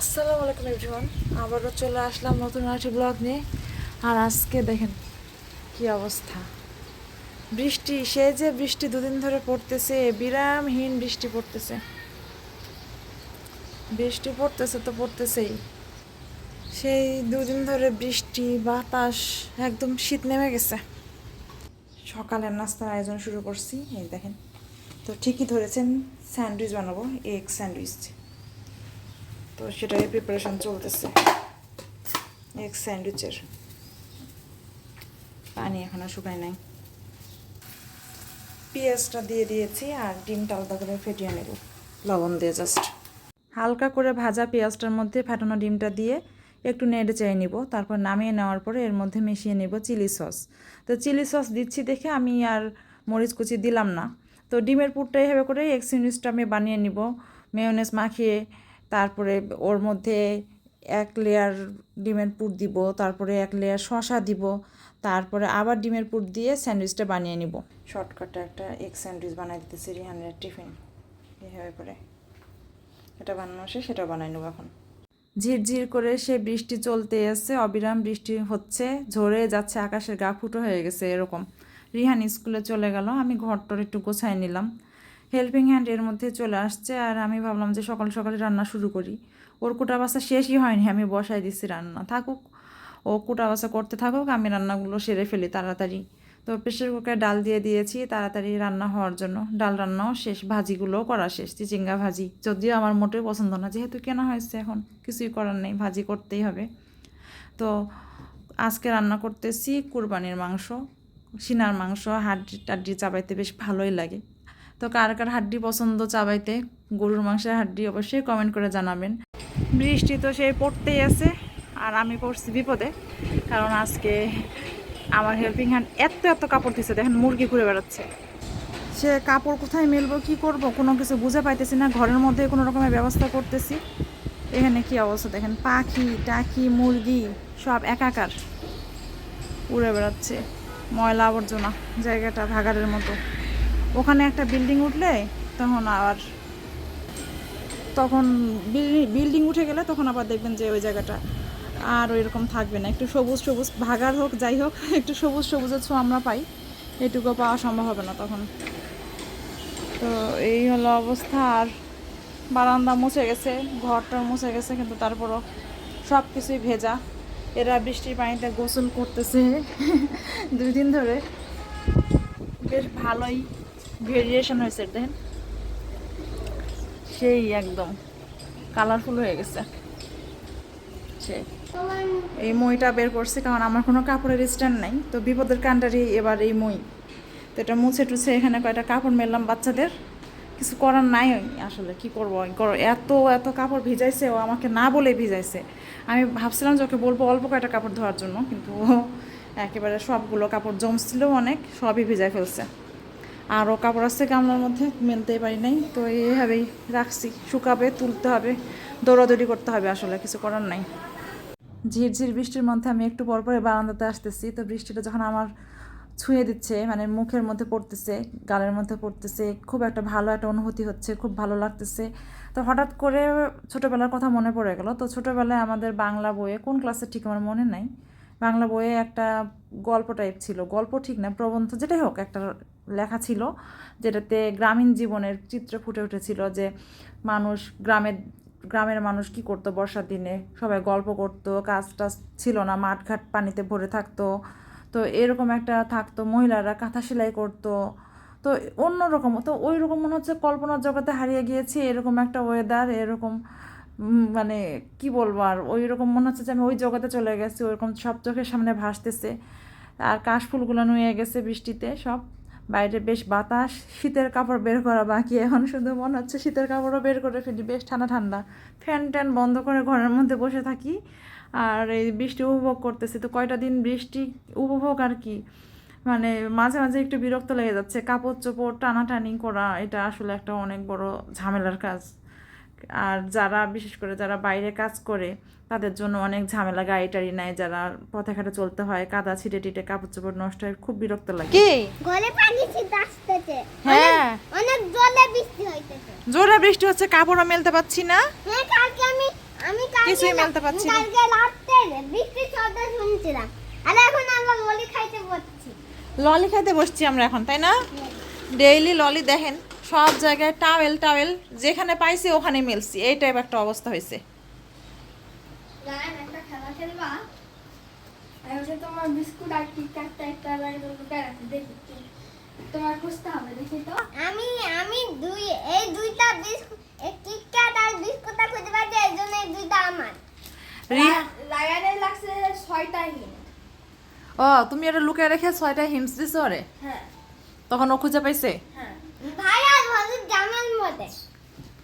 আসসালামু আলাইকুম এভরিওয়ান। আবারও চলে আসলাম নতুন একটি ব্লগ নিয়ে। আর আজকে দেখেন কি অবস্থা। বৃষ্টি সে যে বৃষ্টি দুদিন ধরে পড়তেছে, বিরামহীন বৃষ্টি পড়তেছে। বৃষ্টি পড়তেছে তো পড়তেছেই। সেই দুদিন ধরে বৃষ্টি, বাতাস, একদম শীত নেমে গেছে। সকালের নাস্তার আয়োজন শুরু করছি, এই দেখেন। তো ঠিকই ধরেছেন, স্যান্ডউইচ বানাবো, এগ স্যান্ডউইচ। তো সেটাই প্রিপারেশন চলতেছে। এগ স্যান্ডউইচের পানি এখনও শুকায় নাই। পেঁয়াজটা দিয়ে দিয়েছি আর ডিমটা আলাদা করে ফেটিয়ে নেব। লবণ দিয়ে জাস্ট হালকা করে ভাজা পেঁয়াজটার মধ্যে ফাটানো ডিমটা দিয়ে একটু নেড়ে চেয়ে নিব। তারপর নামিয়ে নেওয়ার পরে এর মধ্যে মিশিয়ে নেব চিলি সস। তো চিলি সস দিচ্ছি দেখে আমি আর মরিচ কুচি দিলাম না। তো ডিমের পুরটা এভাবে করে এগ স্যান্ডউইচটা আমি বানিয়ে নিব। মেয়োনেজ মাখিয়ে তারপরে ওর মধ্যে এক লেয়ার ডিমের পুর দিব তারপরে এক লেয়ার শশা দিব তারপরে আবার ডিমের পুর দিয়ে স্যান্ডউইচটা বানিয়ে নিব। শর্টকাটে একটা এগ স্যান্ডউইচ বানাই দিতেছি রিহানের টিফিন এভাবে করে। এটা বানানো শেষ সেটা বানাই নেব এখন। ঝিরঝির করে সে বৃষ্টি চলতে এসে অবিরাম বৃষ্টি হচ্ছে ঝরে যাচ্ছে আকাশের গা ফুটো হয়ে গেছে এরকম। রিহান স্কুলে চলে গেল আমি ঘরটর একটু গোছায় নিলাম। হেল্পিং হ্যান্ড এর মধ্যে চলে আসছে আর আমি ভাবলাম যে সকাল সকালে রান্না শুরু করি। ওর কুটা বাসা শেষই হয়নি, আমি বসাই দিচ্ছি রান্না। থাকুক, ও কুটা বাসা করতে থাকুক, আমি রান্নাগুলো সেরে ফেলি তাড়াতাড়ি। তো প্রেশার কুকারে ডাল দিয়ে দিয়েছি তাড়াতাড়ি রান্না হওয়ার জন্য। ডাল রান্নাও শেষ, ভাজিগুলোও করা শেষ, চিচিঙ্গা ভাজি। যদিও আমার মোটেও পছন্দ না, যেহেতু কেনা হয়েছে এখন, কিছুই করার নেই, ভাজি করতেই হবে। তো আজকে রান্না করতেছি কুরবানির মাংস, সিনার মাংস হাড্ডি টাড্ডি চাবাইতে বেশ ভালোই লাগে। তো কার কার হাড্ডি পছন্দ চাবাইতে, গরুর মাংসের হাড্ডি অবশ্যই কমেন্ট করে জানাবেন। বৃষ্টি তো সেই পড়তেই আছে, আর আমি পড়ছি বিপদে, কারণ আজকে আমার হেল্পিং হ্যান্ড এত এত কাপড় দিচ্ছে দেখেন মুরগি ঘুরে বেড়াচ্ছে। সে কাপড় কোথায় মেলবো, কি করব, কোনো কিছু বুঝে পাইতেছি না, ঘরের মধ্যে কোনো রকমের ব্যবস্থা করতেছি। এখানে কি অবস্থা দেখেন, পাখি, টাকি, মুরগি, সব একাকার। উড়ে বেড়াচ্ছে, ময়লা আবর্জনা, জায়গাটা ভাগাড়ের মতো। ওখানে একটা বিল্ডিং উঠলে তখন আবার তখন বিল্ডিং উঠে গেলে তখন আবার দেখবেন যে ওই জায়গাটা আর ওই রকম থাকবে না। একটু সবুজ সবুজ ভাগার হোক, যাই হোক, একটু সবুজ, সবুজের ছোঁয়া আমরা পাই। এটুকু পাওয়া সম্ভব হবে না তখন। তো এই হলো অবস্থা। আর বারান্দা মুছে গেছে, ঘরটা মুছে গেছে, কিন্তু তারপরও সব কিছুই ভেজা। এরা বৃষ্টির পানিতে গোসল করতেছে দুই দিন ধরে। বেশ ভালোই। ভেরিয়েশন হয়েছে, দেখেন। সেই একদম কালারফুল হয়ে গেছে। সেই এই মইটা বের করছি, কারণ আমার কোনো কাপড়ের স্ট্যান্ড নাই। তো বিপদের কাণ্ডারই এবার এই মই। তো এটা মুছে টুছে এখানে কয়টা কাপড় মেললাম বাচ্চাদের। কিছু করার নাই আসলে কি করব এত এত কাপড় ভিজাইছে, ও আমাকে না বলে ভিজাইছে। আমি ভাবছিলাম যে ওকে বলব অল্প কয়টা কাপড় ধোয়ার জন্য, কিন্তু একেবারে সবগুলো কাপড় জমছিল অনেক, সবই ভিজাই ফেলছে। আরও কাপড় আছে, গামলার মধ্যে মেলতেই পারি নাই। তো এইভাবেই রাখছি। শুকাবে, তুলতে হবে, দৌড়াদৌড়ি করতে হবে আসলে, কিছু করার নাই। ঝিরঝির বৃষ্টির মধ্যে আমি একটু পর পরে বারান্দাতে আসতেছি। তো বৃষ্টিটা যখন আমার ছুঁয়ে দিচ্ছে মানে মুখের মধ্যে পড়তেছে, গালের মধ্যে পড়তেছে, খুব একটা ভালো একটা অনুভূতি হচ্ছে, খুব ভালো লাগতেছে। তো হঠাৎ করে ছোটোবেলার কথা মনে পড়ে গেল। তো ছোটোবেলায় আমাদের বাংলা বইয়ে, কোন ক্লাসে ঠিক আমার মনে নাই, বাংলা বইয়ে একটা গল্প টাইপ ছিল। গল্প ঠিক না, প্রবন্ধ, যেটাই হোক, একটা লেখা ছিল, যেটাতে গ্রামীণ জীবনের চিত্র ফুটে উঠেছিল যে মানুষ গ্রামের গ্রামের মানুষ কি করতো বর্ষার দিনে? সবাই গল্প করতো, কাজ টাজ ছিল না, মাঠঘাট পানিতে ভরে থাকতো। তো এরকম একটা থাকতো, মহিলারা কাঁথা সেলাই করতো। তো অন্যরকম, তো ওই রকম মনে হচ্ছে কল্পনার জগতে হারিয়ে গিয়েছি, এরকম একটা ওয়েদার এরকম মানে কি বলব আর ওই রকম মনে হচ্ছে যে আমি ওই জগতে চলে গেছি, ওইরকম সব চোখের সামনে ভাসতেছে। আর কাশফুলগুলো নুয়ে গেছে বৃষ্টিতে, সব বাইরে বেশ বাতাস, শীতের কাপড় বের করা বাকি। এখন শুধু মনে হচ্ছে শীতের কাপড়ও বের করে ফেলি, বেশ ঠান্ডা ঠান্ডা। ফ্যান ট্যান বন্ধ করে ঘরের মধ্যে বসে থাকি। আর এই বৃষ্টি উপভোগ করতেছি। তো কয়টা দিন বৃষ্টি উপভোগ আর কি? মানে মাঝে মাঝে একটু বিরক্ত লেগে যাচ্ছে। কাপড় চোপড় টানাটানি করা, এটা আসলে একটা অনেক বড় ঝামেলার কাজ। আর যারা বিশেষ করে যারা বাইরে কাজ করে তাদের জন্য অনেক ঝামেলা গাড়ি টাড়ি নেয় যারা পথে ঘাটে চলতে হয় কাদা ছিটে টিটে কাপড় চোপড় নষ্ট হয় খুব বিরক্ত লাগে। কি? গলে পানি ছিটে আসতেছে। হ্যাঁ। অনেক জলে বৃষ্টি হইতেছে। জোরে বৃষ্টি হচ্ছে কাপড়ও মেলতে পারছি না। হ্যাঁ কালকে আমি আমি কালকে কিছুই মেলতে পারছি না। কালকে রাতে বৃষ্টির শব্দ শুনছিলাম। আর এখন আমরা ললি খাইতে বসছি। ললি খাইতে বসছি আমরা এখন তাই না? ডেইলি ললি দেখেন সব জায়গায় টাওয়েল টাওয়েল যেখানে পাইছি ওখানে মিলছি। এই টাইপ একটা অবস্থা হয়েছে আর আর আমি আমি দুই এই দুইটা বিস্কুট এই কিটক্যাট আর বিস্কুটটা খুঁজে পাচ্ছি এই জন্য এই দুইটা আমার। লাগানের লাগছে ছয়টা ও তুমি এটা লুকিয়ে রেখে ছয়টা হিমস দিছো রে হ্যাঁ। তখন ও খুঁজে পাইছে? হ্যাঁ। আর মধ্যে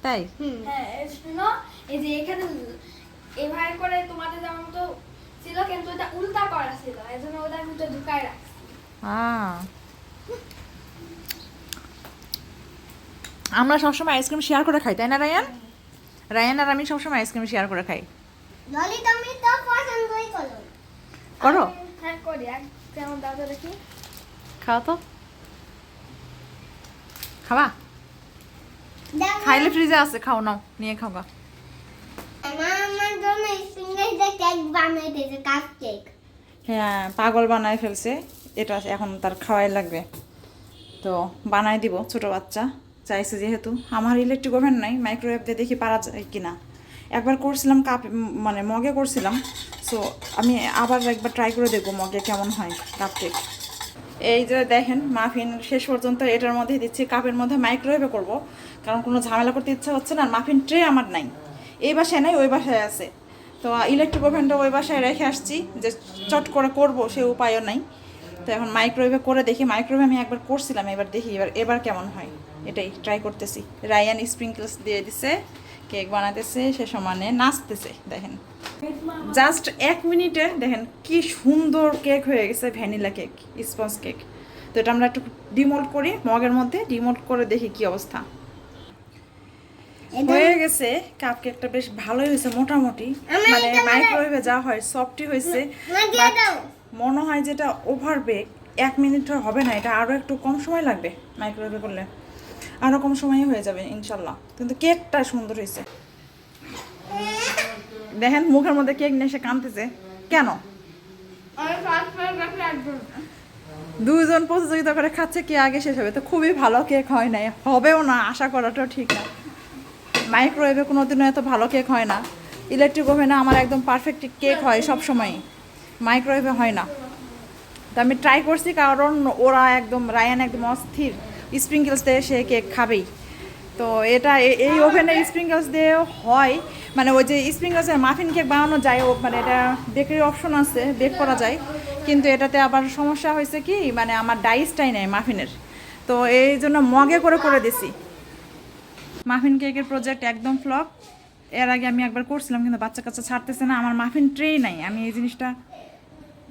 তাই? হ্যাঁ শুনো এই যে এখানে এভাবে করে তোমাদের যেমন তো ছিল কিন্তু এটা উল্টা করা ছিল। এই জন্য ওটার ভিতরে ঢুকায় রাখছি। আমরা সবসময় আইসক্রিম শেয়ার করে খাই তাই না রায়ান? রায়ান আর আমি সবসময় আইসক্রিম শেয়ার করে খাই। ললি তুমি তো পছন্দই করো। করো? হ্যাঁ করি। যেমন দাও তো দেখি। খাও তো। খাবা? দেখো, খাইলে ফ্রিজে আছে খাও নাও নিয়ে খাও গা। হ্যাঁ পাগল বানায় ফেলছে এটা এখন তার খাওয়াই লাগবে। তো বানাই দিব ছোট বাচ্চা চাইছে যেহেতু। আমার ইলেকট্রিক ওভেন নাই মাইক্রোওয়েভ দিয়ে দেখি পারা যায় কিনা। একবার করছিলাম কাপ মানে মগে করছিলাম সো আমি আবার একবার ট্রাই করে দেখব মগে কেমন হয় কাপ কেক এই যে দেখেন, মাফিন শেষ পর্যন্ত এটার মধ্যে দিচ্ছি, কাপের মধ্যে মাইক্রোওয়েভে করব। কারণ কোনো ঝামেলা করতে ইচ্ছা হচ্ছে না মাফিন ট্রে আমার নাই। এই বাসায় নাই, ওই বাসায় আছে। তো ইলেকট্রিক ওভেনটা ওই বাসায় রেখে আসছি যে চট করে করব, সে উপায়ও নাই। তো এখন মাইক্রোওয়েভে করে দেখি মাইক্রোওয়েভে আমি একবার করছিলাম, এবার দেখি, এবার এবার কেমন হয়। এটাই ট্রাই করতেছি। রায়ান স্প্রিঙ্কলস দিয়ে দিছে। কেক বানাতেছে সে সমানে নাচতেছে দেখেন। জাস্ট এক মিনিটে দেখেন কি সুন্দর কেক হয়ে গেছে ভ্যানিলা কেক স্পঞ্জ কেক তো এটা আমরা একটু ডিমোল্ড করি মগের মধ্যে ডিমোল্ড করে দেখি কি অবস্থা। হয়ে গেছে কাপ কেকটা বেশ ভালোই হয়েছে মোটামুটি। মানে মাইক্রোওয়েভে যা হয় সফটই হয়েছে। মনে হয় যেটা ওভার বেক এক মিনিট হবে না এটা আরও একটু কম সময় লাগবে মাইক্রোওয়েভে করলে। আরও কম সময়ে হয়ে যাবে, ইনশাল্লাহ। কিন্তু কেকটা সুন্দর হয়েছে। দেখেন, মুখের মধ্যে কেক নিয়ে এসে কাঁদতেছে। কেন? দুজন প্রতিযোগিতা করে খাচ্ছে, কে আগে শেষ হবে? তো খুবই ভালো কেক হয় না হবেও না, আশা করাটাও ঠিক না। মাইক্রোওয়েভে কোনো দিনও এত ভালো কেক হয় না। ইলেকট্রিক ওভেনে আমার একদম পারফেক্ট কেক হয় সব সময় মাইক্রোওয়েভে হয় না। তো আমি ট্রাই করছি, কারণ ওরা একদম, রায়ান একদম অস্থির। স্প্রিঙ্কেলস দিয়ে সে কেক খাবেই। তো এটা এই ওভেনে স্প্রিঙ্কেলস দিয়েও হয়। মানে ওই যে স্প্রিঙ্কেলসের মাফিন কেক বানানো যায় মানে এটা বেকারি অপশন আছে বেক করা যায়। কিন্তু এটাতে আবার সমস্যা হয়েছে কি মানে আমার ডাইসটাই নেই মাফিনের তো এই জন্য মগে করে করে দিছি। মাফিন কেকের প্রজেক্ট একদম ফ্লপ এর আগে আমি একবার করছিলাম, কিন্তু বাচ্চা কাচ্চা ছাড়তেছে না। আমার মাফিন ট্রেই নাই। আমি এই জিনিসটা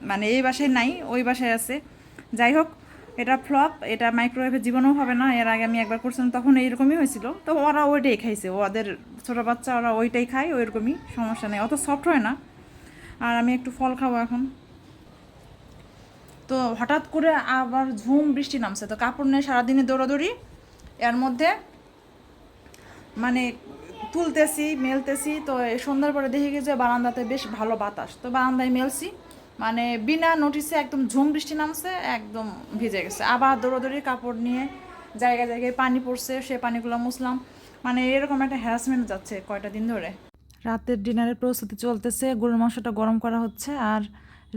মানে এই বাসায় নাই, ওই বাসায় আছে। যাই হোক এটা ফ্লপ এটা মাইক্রোওয়েভে জীবনেও হবে না, এর আগে আমি একবার করছিলাম, তখন এইরকমই হয়েছিল। তো ওরা ওইটাই খাইছে, ওদের ছোটো বাচ্চা ওরা ওইটাই খায়, ওইরকমই, সমস্যা নেই। অত সফট হয় না। আর আমি একটু ফল খাব এখন। তো হঠাৎ করে আবার ঝুম বৃষ্টি নামছে। তো কাপড় নিয়ে সারাদিনে দৌড়াদৌড়ি, এর মধ্যে মানে তুলতেছি, মেলতেছি। তো সন্ধ্যার পরে দেখে গেছে বারান্দাতে বেশ ভালো বাতাস। তো বারান্দায় মেলছি। মানে বিনা নোটিসে একদম ঝুম বৃষ্টি নামছে, একদম ভিজে গেছে। আবার দৌড়াদৌড়ি কাপড় নিয়ে জায়গায় জায়গায় পানি পড়ছে, সে পানিগুলো মুছলাম। মানে এরকম একটা হ্যারাসমেন্ট যাচ্ছে কয়টা দিন ধরে। রাতের ডিনারের প্রস্তুতি চলতেছে, গরুর মাংসটা গরম করা হচ্ছে, আর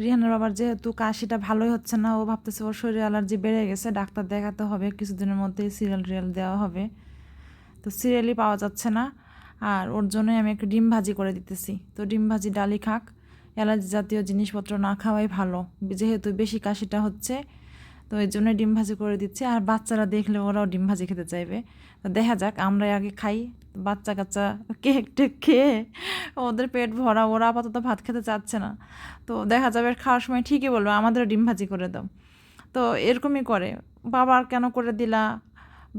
রিহানের বাবার যেহেতু কাশিটা ভালোই হচ্ছে না, ও ভাবতেছে ওর শরীরে অ্যালার্জি বেড়ে গেছে, ডাক্তার দেখাতে হবে, কিছুদিনের মধ্যেই সিরিয়াল রিয়াল দেওয়া হবে। তো সিরিয়ালই পাওয়া যাচ্ছে না, আর ওর জন্যই আমি একটু ডিম ভাজি করে দিতেছি। তো ডিম ভাজি, ডালি, খাক অ্যালার্জি জাতীয় জিনিসপত্র না খাওয়াই ভালো। যেহেতু বেশি কাশিটা হচ্ছে, তো এই জন্য ডিম ভাজি করে দিচ্ছি। আর বাচ্চারা দেখলে ওরাও ডিম ভাজি খেতে চাইবে। তো দেখা যাক আমরা আগে খাই। বাচ্চা কাচ্চা কেক টেক খেয়ে ওদের পেট ভরা, ওরা আপাতত ভাত খেতে চাচ্ছে না। তো দেখা যাবে খাওয়ার সময় ঠিকই বলবে, আমাদেরও ডিম ভাজি করে দাও। তো এরকমই করে। বাবার কেন করে দিলা?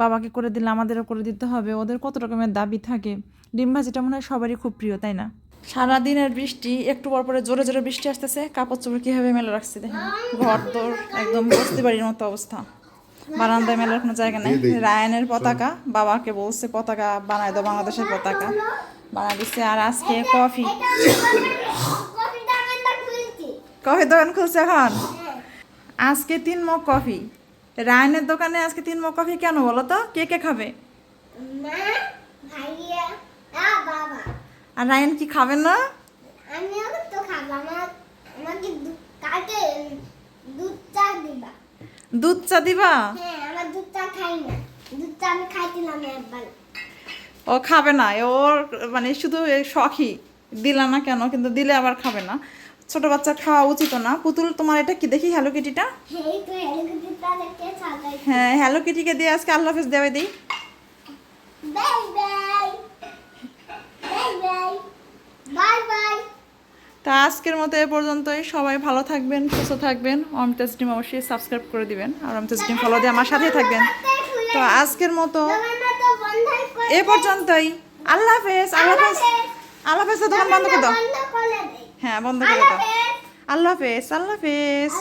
বাবাকে করে দিলে আমাদেরও করে দিতে হবে। ওদের কত রকমের দাবি থাকে। ডিম ভাজিটা মনে হয় সবারই খুব প্রিয়, তাই না? সারাদিনের বৃষ্টি একটু পর পরে জোরে জোরে বৃষ্টি আসতেছে। কাপড় চোপড় কীভাবে মেলে রাখছি দেখেন। ঘর তোর একদম বস্তি বাড়ির মতো অবস্থা। বারান্দায় মেলার কোনো জায়গা নেই। রায়ানের পতাকা বাবাকে বলছে পতাকা বানায় দাও বাংলাদেশের পতাকা। বানা দিচ্ছে আর আজকে কফি কফি। দোকান খুলছে এখন? আজকে তিন মগ কফি। রায়নের দোকানে আজকে তিন মগ কফি কেন বলো তো? কে কে খাবে? মা ভাইয়া বাবা। আর রায়ন কি খাবেন না? আমিও তো খাব আমার আমাকে কালকে দুধ চা দিবা। দুধ চা দিবা? হ্যাঁ আমার দুধ চা খাই না। দুধ চা আমি খাইছিলাম একবার। ও খাবে না ওর মানে শুধু শখই। দিলা না কেন কিন্তু দিলে আবার খাবে না। ছোট বাচ্চা খাওয়া উচিত না। পুতুল তোমার এটা কি? দেখি হ্যালো কিটিটা হ্যাঁ হ্যালো কিটিকে দিয়ে আজকে আল্লাহ হাফেজ দেওয়াই দিই। বাই বাই তা আজকের মতো এ পর্যন্তই। সবাই ভালো থাকবেন সুস্থ থাকবেন। অমতেজ টিম অবশ্যই সাবস্ক্রাইব করে দিবেন। আর অমতেজ টিম ফলো দিয়ে আমার সাথেই থাকবেন। তো আজকের মতো এ পর্যন্তই। আল্লাহ হাফেজ আল্লাহ হাফেজ। আল্লাহ হাফেজ। তো দোকান বন্ধ করে দাও। হ্যাঁ বন্ধ করে দাও। আল্লাহ হাফেজ। আল্লাহ হাফেজ।